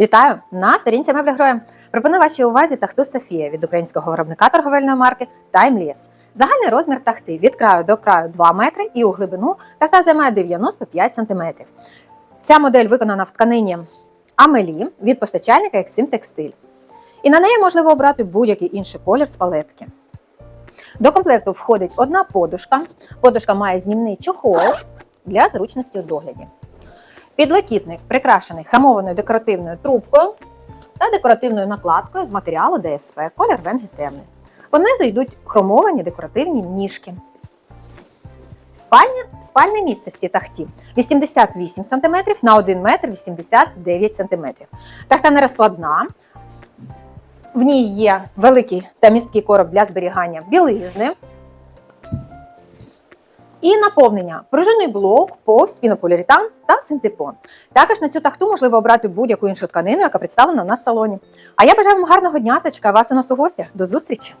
Вітаю на сторінці меблі гроя. Пропоную вашій увазі тахту Софія від українського виробника торговельної марки Timeless. Загальний розмір тахти від краю до краю 2 метри і у глибину тахта займає 95 см. Ця модель виконана в тканині Амелі від постачальника Exim Textile. І на неї можливо обрати будь-який інший колір з палетки. До комплекту входить одна подушка. Подушка має знімний чохол для зручності у догляді. Підлокітник прикрашений хамованою декоративною трубкою та декоративною накладкою з матеріалу ДСП, колір венги темний. Понизу йдуть хромовані декоративні ніжки. Спальня, спальне місце в цій тахті 88 см на 1 метр 89 см. Тахта не розкладна. В ній є великий та місткий короб для зберігання білизни. І наповнення пружинний блок, пост, пінополіуретан та синтепон. Також на цю тахту можливо обрати будь-яку іншу тканину, яка представлена на салоні. А я бажаю вам гарного дня та чекаю вас у нас у гостях. До зустрічі!